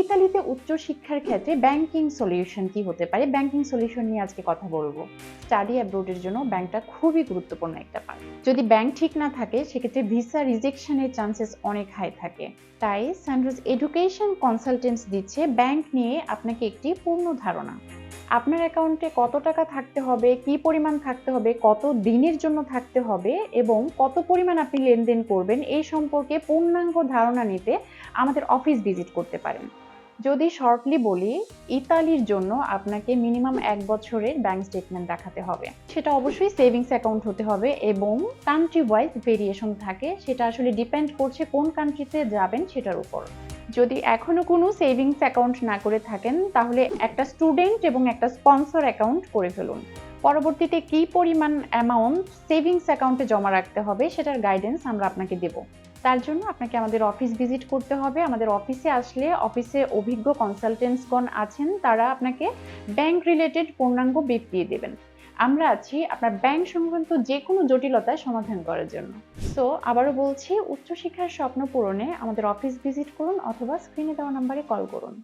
ইতালিতে উচ্চশিক্ষার ক্ষেত্রে ব্যাংকিং সলিউশন কি হতে পারে? ব্যাংকিং সলিউশন নিয়ে আজকে কথা বলব। স্টাডি অ্যাব্রোডের জন্য ব্যাংকটা খুবই গুরুত্বপূর্ণ একটা পার্ট যদি ব্যাংক ঠিক না থাকে, সেক্ষেত্রে ভিসা রিজেকশনের চান্সেস অনেক হাই থাকে। তাই সানরোজ এডুকেশন কনসালটেন্টস দিচ্ছে ব্যাংক নিয়ে আপনাকে একটি পূর্ণ ধারণা। আপনার অ্যাকাউন্টে কত টাকা থাকতে হবে, কি পরিমাণ থাকতে হবে, কত দিনের জন্য থাকতে হবে এবং কত পরিমাণ আপনি লেনদেন করবেন, এই সম্পর্কে পূর্ণাঙ্গ ধারণা নিতে আমাদের অফিস ভিজিট করতে পারেন। যদি শর্টলি বলি, ইতালির জন্য আপনাকে মিনিমাম এক বছরের ব্যাংক স্টেটমেন্ট দেখাতে হবে। সেটা অবশ্যই সেভিংস অ্যাকাউন্ট হতে হবে এবং কান্ট্রি ওয়াইজ ভেরিয়েশন থাকে, সেটা আসলে ডিপেন্ড করছে কোন কান্ট্রিতে যাবেন সেটার উপর। যদি এখনও কোনো সেভিংস অ্যাকাউন্ট না করে থাকেন, তাহলে একটা স্টুডেন্ট এবং একটা স্পন্সর অ্যাকাউন্ট করে ফেলুন। পরবর্তীতে কি পরিমাণ অ্যামাউন্ট সেভিংস অ্যাকাউন্টে জমা রাখতে হবে, সেটার গাইডেন্স আমরা আপনাকে দেব। তার জন্য আপনাকে আমাদের অফিস ভিজিট করতে হবে। আমাদের অফিসে আসলে অফিসে অভিজ্ঞ কনসালটেন্টসগণ আছেন। তারা আপনাকে ব্যাংক রিলেটেড পূর্ণাঙ্গ বিপ দিয়ে দেবেন। আমরা আছি আপনার ব্যাংক সংক্রান্ত যে কোনো জটিলতায় সমাধান করার জন্য। সো আবারও বলছি, উচ্চশিক্ষার স্বপ্ন পূরণে আমাদের অফিস ভিজিট করুন অথবা স্ক্রিনে দেওয়া নাম্বারে কল করুন।